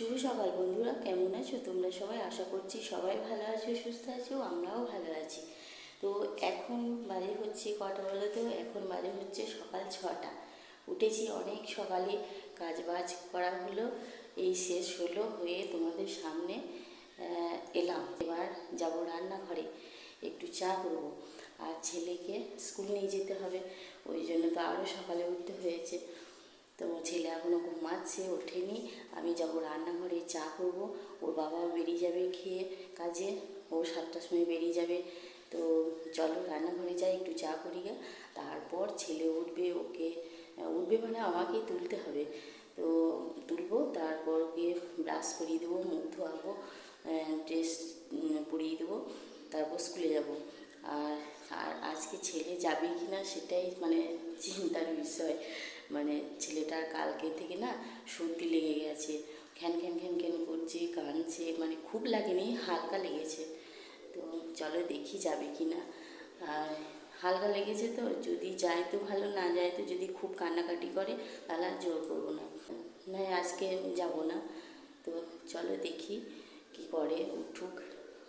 শুভ সকাল বন্ধুরা, কেমন আছো? তোমরা সবাই আশা করছি সবাই ভালো আছো, সুস্থ আছো, আমরাও ভালো আছি। তো এখন বাজে হচ্ছে কটা বলো তো? এখন বাজে হচ্ছে সকাল ছটা। উঠেছি অনেক সকালে কাজ বাজ করা হলো, এই শেষ হলো, হয়ে তোমাদের সামনে এলাম। এবার যাব রান্নাঘরে, একটু চা করব। আর ছেলেকে স্কুল নিয়ে যেতে হবে, ওই জন্য তো আরও সকালে উঠতে হয়েছে। তো ছেলে এখনও ঘুমাচ্ছে, ওঠেনি। আমি যাব রান্নাঘরে, চা করব। ওর বাবা বেরিয়ে যাবে খেয়ে কাজে। ও সাতটার সময় বেরিয়ে যাবে। তো চলো রান্নাঘরে যাই, একটু চা করি গে। তারপর ছেলে উঠবে, ওকে, উঠবে মানে আমাকেই তুলতে হবে। তো তুলবো, তারপর ওকে ব্রাশ করিয়ে দেবো, মুখ ধোয়াবো ড্রেস পরিয়ে দেবো, তারপর স্কুলে যাব। আর আর আজকে ছেলে যাবে কি না সেটাই মানে চিন্তার বিষয়। মানে ছেলেটার কালকে থেকে না সর্দি লেগে গেছে। খ্যান খ্যান খ্যান খ্যান করছে, কাঁদছে মানে খুব লাগেনি, হালকা লেগেছে। তো চলো দেখি যাবে কি না আর হালকা লেগেছে তো, যদি যায় তো ভালো, না যায় তো যদি খুব কান্নাকাটি করে, তাহলে আর জোর করব না। না, আজকে যাব না। তো চলো দেখি কি করে, উঠুক।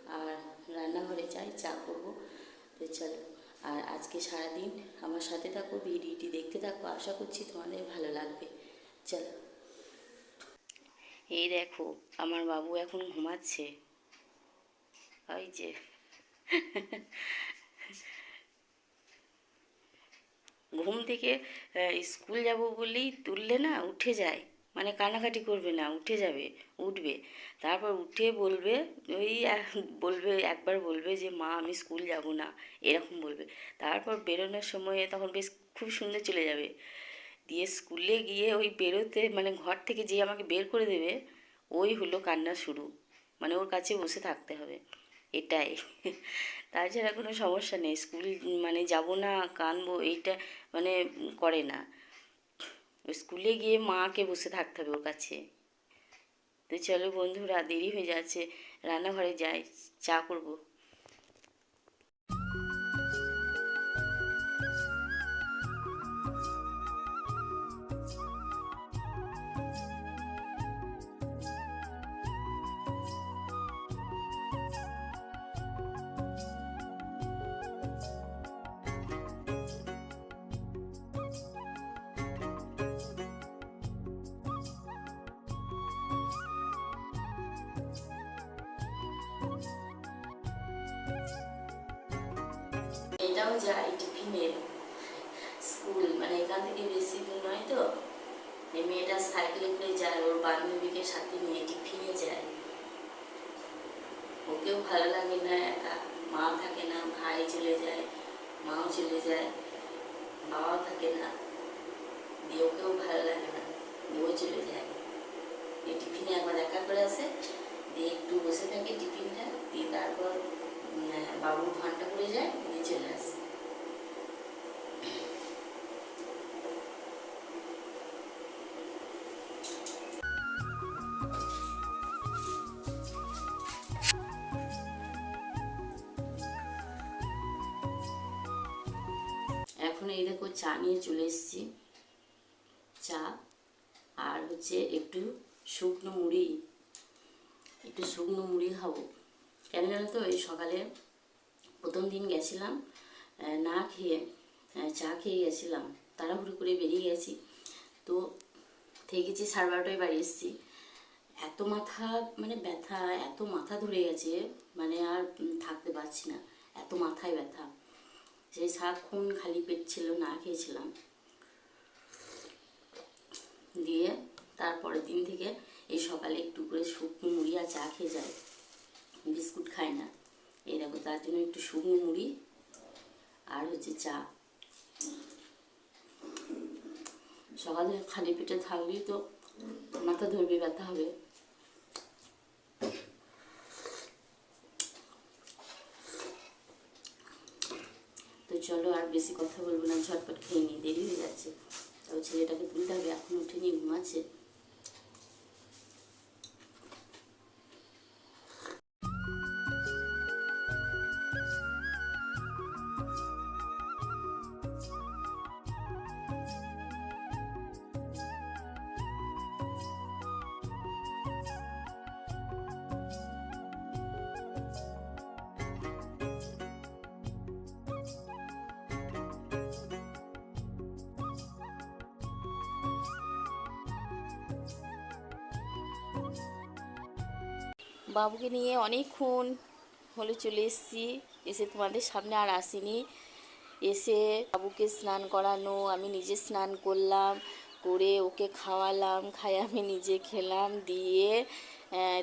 আর রান্নাঘরে যাই, চা করব। তো চলো। আর আজকে সারাদিন আমার সাথে থাকো, ভিডিওটি দেখতে থাকো, আশা করছি তোমাদের ভালো লাগবে। চলো। এই দেখো, আমার বাবু এখন ঘুমাচ্ছে। ওই যে। ঘুম থেকে স্কুল যাব বলেই তুললে না উঠে যায়। মানে কান্নাকাটি করবে না, উঠে যাবে, উঠবে। তারপর উঠে বলবে, ওই বলবে, একবার বলবে যে, মা, আমি স্কুল যাব না। এরকম বলবে। তারপর বেরোনোর সময় তখন বেশ খুব সুন্দর চলে যাবে। দিয়ে স্কুলে গিয়ে ওই বেরোতে মানে ঘর থেকে যে আমাকে বের করে দেবে, ওই হলো কান্না শুরু। মানে ওর কাছে বসে থাকতে হবে। এটাই। তাছাড়া কোনো সমস্যা নেই। স্কুল মানে যাব না, কানবো, এইটা মানে করে না। স্কুলে গিয়ে মাকে বসে থাকতে হবে ওর কাছে। তো চলো বন্ধুরা, দেরি হয়ে যাচ্ছে, রান্নাঘরে যাই, চা করব। এটাও যায় টিফিনে স্কুল মানে এখান থেকে বেশি দূর নয় তো। এই মেয়েটা সাইকেলে করে যায়, ওর বান্ধবীকে সাথে নিয়ে টিফিনে যায়। ওকেও ভালো লাগে না একা। মা থাকে না, ভাই চলে যায়, মাও চলে যায়, বাবাও থাকে না। দিয়ে ওকেও ভালো লাগে না দিয়ে ও চলে যায়। এই টিফিনে একবার দেখা করে আসে, দিয়ে একটু বসে থাকে টিফিনটা, দিয়ে তারপর বাবুর ঘণ্টা পড়ে যায় দিয়ে চলে আসে। দেখো চা নিয়ে চলে এসেছি। চা আর হচ্ছে একটু শুকনো মুড়ি। একটু শুকনো মুড়ি খাব। কেন জানো তো, এই সকালে প্রথম দিন গেছিলাম না খেয়ে চা খেয়ে গেছিলাম। তাড়াহুড়ো করে বেরিয়ে গেছি। তো থেকেছি সাড়ে বারোটায় বাড়ি এসেছি, এত মাথা মানে ব্যথা, এত মাথা ধরে গেছে মানে আর থাকতে পারছি না। এত মাথায় ব্যথা। সেই সারাক্ষণ খালি পেট ছিল, না খেয়েছিলাম। দিয়ে তারপরের দিন থেকে এই সকালে একটু করে শুকনো মুড়ি আর চা খেয়ে যায়। বিস্কুট খায় না। এই দেখো, তার জন্য একটু শুকনো মুড়ি আর হচ্ছে চা। সকালে খালি পেটে থাকলেই তো মাথা ধরবে, ব্যথা হবে তো চলো আর বেশি কথা বলব না, ঝটপট খেয়ে নিই, দেরি হয়ে যাচ্ছে। তাও ছেলেটাকে তুলতে হবে, এখন উঠে নিয়ে ঘুমাচ্ছে। বাবুকে নিয়ে অনেকক্ষণ হলে চলে এসেছি। এসে তোমাদের সামনে আর আসিনি। এসে বাবুকে স্নান করানো, আমি নিজে স্নান করলাম, করে ওকে খাওয়ালাম খাই আমি নিজে খেলাম, দিয়ে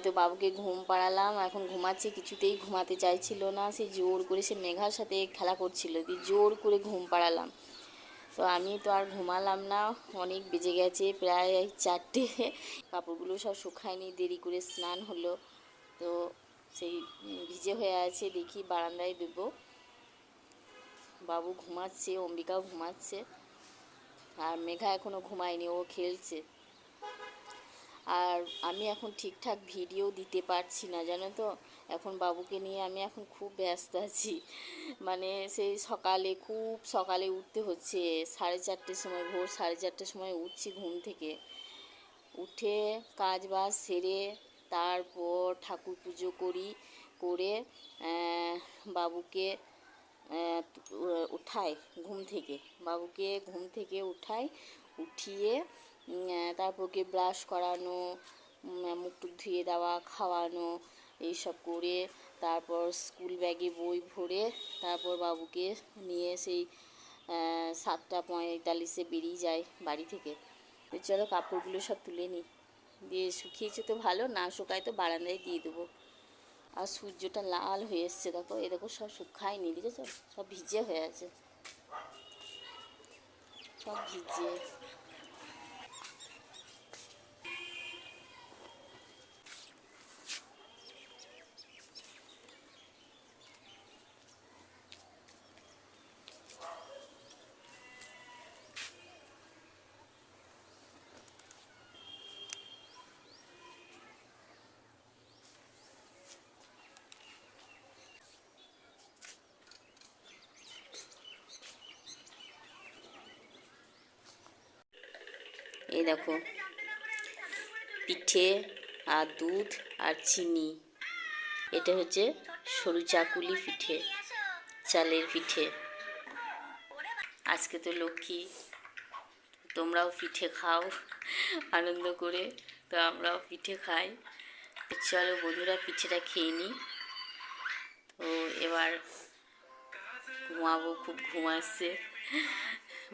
তো বাবুকে ঘুম পাড়ালাম। এখন ঘুমাচ্ছে, কিছুতেই ঘুমাতে চাইছিল না। সে জোর করে, সে মেঘার সাথে খেলা করছিল, দিয়ে জোর করে ঘুম পাড়ালাম। তো আমি তো আর ঘুমালাম না, অনেক বেজে গেছে, প্রায় চারটে। কাপড়গুলো সব শুকায়নি, দেরি করে স্নান হলো। তো সেই ভিজে হয়ে আছে, দেখি বারান্দায় দেবো। বাবু ঘুমাচ্ছে, অম্বিকাও ঘুমাচ্ছে, আর মেঘা এখনও ঘুমায়নি, ও খেলছে। আর আমি এখন ঠিকঠাক ভিডিও দিতে পারছি না, জানো তো? এখন বাবুকে নিয়ে আমি এখন খুব ব্যস্ত আছি। মানে সেই সকালে, খুব সকালে উঠতে হচ্ছে। সাড়ে চারটের সময়, ভোর সাড়ে চারটের সময় উঠছি ঘুম থেকে। উঠে কাজ বাজ সেরে তারপর ঠাকুর পুজো করি করে বাবুকে উঠাই ঘুম থেকে। বাবুকে ঘুম থেকে উঠাই উঠিয়ে উম, আহ, তারপর ওকে ব্রাশ করানো উম, মুখ টুক ধুয়ে দেওয়া খাওয়ানো এইসব করে তারপর স্কুল ব্যাগে বই ভরে তারপর বাবুকে নিয়ে সেই সাতটা পঁয়তাল্লিশে বেরিয়ে যায় বাড়ি থেকে। চলো কাপড়গুলো সব তুলে নিই। দিয়ে শুকিয়েছে তো ভালো, না শুকায় তো বারান্দায় দিয়ে দেবো। আর সূর্যটা লাল হয়ে এসছে, দেখো, এ দেখো, সব শুকায়নি দেখেছ সব ভিজে হয়ে আছে। সব ভিজে এই দেখো। পিঠে আর দুধ আর চিনি। এটা হচ্ছে সরু চাকুলি পিঠে, চালের পিঠে। আজকে তো লক্ষ্মী, তোমরাও পিঠে খাও, আনন্দ করে। তো আমরাও পিঠে খাই। চলো বন্ধুরা, পিঠেটা খেয়ে নিই তো এবার ঘুমাবো, খুব ঘুম আসছে।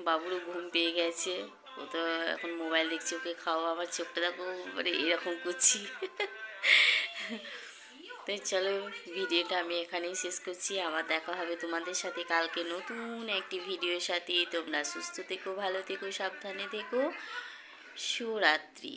বাবুরও ঘুম পেয়ে গেছে। ও তো এখন মোবাইল দেখছি, ওকে খাওয়া আমার চোখটা দেখো মানে এরকম করছি। তো চলো, ভিডিওটা আমি এখানেই শেষ করছি। আবার দেখা হবে তোমাদের সাথে কালকে নতুন একটি ভিডিওর সাথে। তোমরা সুস্থ থেকো, ভালো থেকো, সাবধানে থেকো। শুভরাত্রি।